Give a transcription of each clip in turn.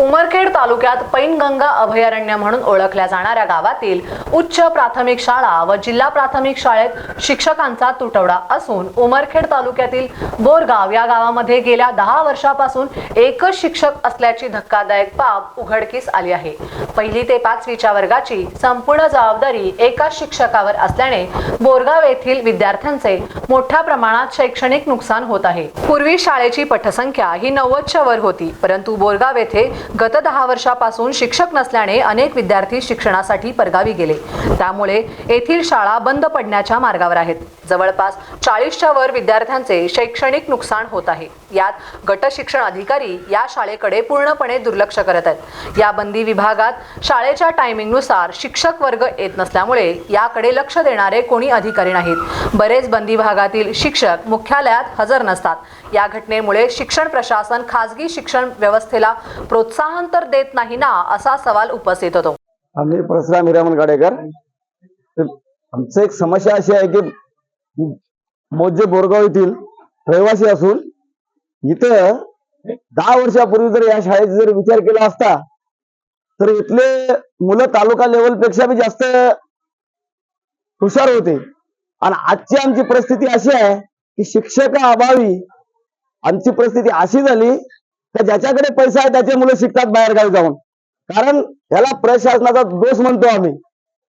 उमरखेड तालुक्यात पैनगंगा अभयारण्य म्हणून ओळखल्या जाणाऱ्या गावातील उच्च प्राथमिक शाळा व जिल्हा प्राथमिक शाळेत शिक्षकांचा तुटवडा असून उमरखेड तालुक्यातील बोरगाव या गावामध्ये गेल्या दहा वर्षापासून एकच शिक्षक असल्याची धक्कादायक बाब उघडकीस आली आहे. पहिली ते पाचवीच्या वर्गाची संपूर्ण जबाबदारी एकाच शिक्षकावर असल्याने बोरगाव येथील विद्यार्थ्यांचे मोठ्या प्रमाणात शैक्षणिक नुकसान होत आहे. पूर्वी शाळेची पटसंख्या ही नव्वदच्या वर होती परंतु बोरगाव येथे गत दहा वर्षापासून शिक्षक नसल्याने अनेक विद्यार्थी शिक्षणासाठी परगावी गेले. त्यामुळे येथील शाळा बंद पडण्याच्या मार्गावर आहेत. जवळपास चाळीसच्या वर विद्यार्थ्यांचे शैक्षणिक नुकसान होत आहे. यात गट शिक्षण अधिकारी या शाळेकडे पूर्णपणे दुर्लक्ष करत आहेत. या बंदी विभागात शाळेच्या टायमिंगनुसार शिक्षक वर्ग येत नसल्यामुळे याकडे लक्ष देणारे कोणी अधिकारी नाहीत. बरेच बंदी भागातील शिक्षक मुख्यालयात हजर नसतात. या घटनेमुळे शिक्षण प्रशासन खासगी शिक्षण व्यवस्थेला प्रोत्साहन प्रोत्साहन तर देत नाही ना असा सवाल उपस्थित होतो. आम्ही परशुराम हिरामन गाडेकर. आमचं एक समस्या अशी आहे की मोजे बोरगाव येथील रहिवासी असून इथं दहा वर्षापूर्वी जर या शाळेचा जर विचार केला असता तर इथले मुलं तालुका लेवलपेक्षा बी जास्त हुशार होते. आणि आजची आमची परिस्थिती अशी आहे की शिक्षका अभावी आमची परिस्थिती अशी झाली तर ज्याच्याकडे पैसा आहे त्याचे मुलं शिकतात बाहेरगावी जाऊन. कारण ह्याला प्रशासनाचा दोष म्हणतो आम्ही.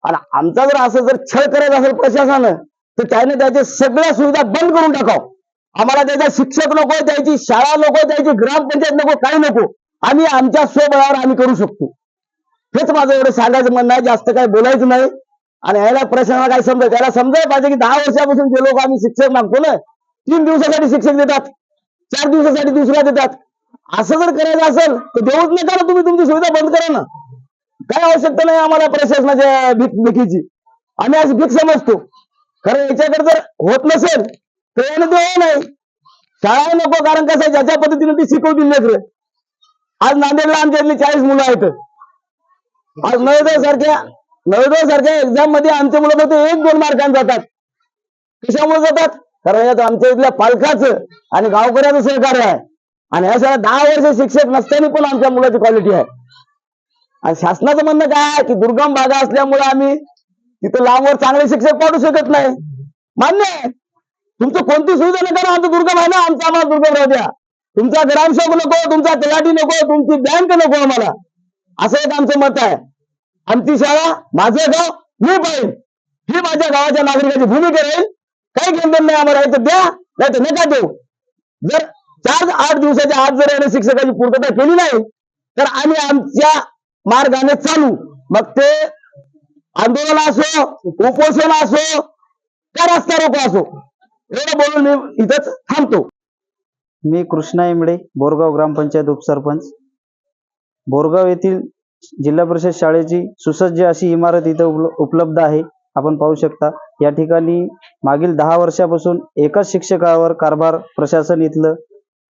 आणि आमचा जर असं जर छळ करत असेल प्रशासनानं तर त्याने त्याच्या सगळ्या सुविधा बंद करून टाकाव. आम्हाला त्याचा शिक्षक नको त्याची शाळा नको त्याची ग्रामपंचायत नको काही नको. आम्ही आमच्या स्वबळावर आम्ही करू शकतो. हेच माझं एवढं सांगायचं म्हणणं आहे. जास्त काही बोलायचं नाही. आणि याला प्रशासनाला काय समजा त्याला समजायला पाहिजे की दहा वर्षापासून जे लोक आम्ही शिक्षक मागतो ना तीन दिवसासाठी शिक्षक देतात. चार दिवसासाठी दुसऱ्या देतात. असं जर करायचं असेल तर देऊच नका ना तुम्ही तुमची सुविधा बंद करा ना. काय आवश्यकता नाही आम्हाला प्रशासनाच्या भीक भीकीची आम्ही आज भीक समजतो. कारण याच्याकडे जर होत नसेल तर याने देऊ नाही. शाळा नको कारण कसं ज्याच्या पद्धतीने ती शिकवतील लेकरं. आज नांदेडला आमच्या इथली चाळीस मुलं आहेत. आज नवोदय सारख्या नवोदय सारख्या एक्झाममध्ये आमच्या मुलं फक्त एक दोन मार्कांनी जातात. कशामुळे जातात? कारण यात आमच्या इथल्या पालकाचं आणि गावकऱ्याचं सहकार्य आहे. आणि या सगळ्या दहा वर्ष शिक्षक नसताना पण आमच्या मुलाची क्वालिटी आहे. आणि शासनाचं म्हणणं काय आहे की दुर्गम भागा असल्यामुळे आम्ही तिथं लांबवर चांगले शिक्षक पाडू शकत नाही. मान्य आहे. तुमचं कोणती सुविधा नका ना आमचं दुर्गम आहे ना आमचं आम्हाला दुर्गम राहू द्या. तुमचा ग्रामसेवक नको तुमचा तलाठी नको तुमची बँक नको आम्हाला. असं एक आमचं मत आहे. आमची शाळा माझं गाव मी पाहिजे ही माझ्या गावाच्या नागरिकाची भूमिका राहील. काही घेणं नाही आम्हाला द्या नाही तर नका देऊ. जर चार आठ दिवसाच्या आत जर याने शिक्षकाची पूर्तता केली नाही तर आम्ही आमच्या मार्गाने चालू. मग ते आंदोलन असो उपोषण असो का रस्ता रोको असो एवढं बोलून मी इथंच थांबतो. मी कृष्णा इमडे बोरगाव ग्रामपंचायत उपसरपंच. बोरगाव येथील जिल्हा परिषद शाळेची सुसज्ज अशी इमारत इथं उपलब्ध आहे. आपण पाहू शकता या ठिकाणी मागील दहा वर्षापासून एकाच शिक्षकावर कारभार प्रशासन इथलं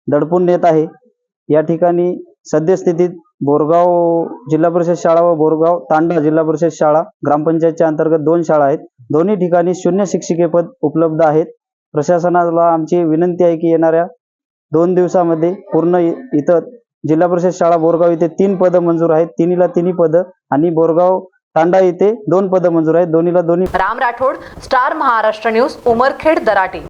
दडपून नेत आहे. या ठिकाणी सद्यस्थितीत बोरगाव जिल्हा परिषद शाळा व बोरगाव तांडा जिल्हा परिषद शाळा ग्रामपंचायतच्या अंतर्गत दोन शाळा आहेत. दोन्ही ठिकाणी शून्य शिक्षिकेपद उपलब्ध आहेत. प्रशासनाला आमची विनंती आहे की येणाऱ्या दोन दिवसामध्ये पूर्ण इथं जिल्हा परिषद शाळा बोरगाव इथे तीन पदं मंजूर आहेत. तिन्हीला तिन्ही पदं आणि बोरगाव तांडा इथे दोन पदं मंजूर आहेत. दोन्हीला दोन्ही राम राठोड स्टार महाराष्ट्र न्यूज उमरखेड दराटी.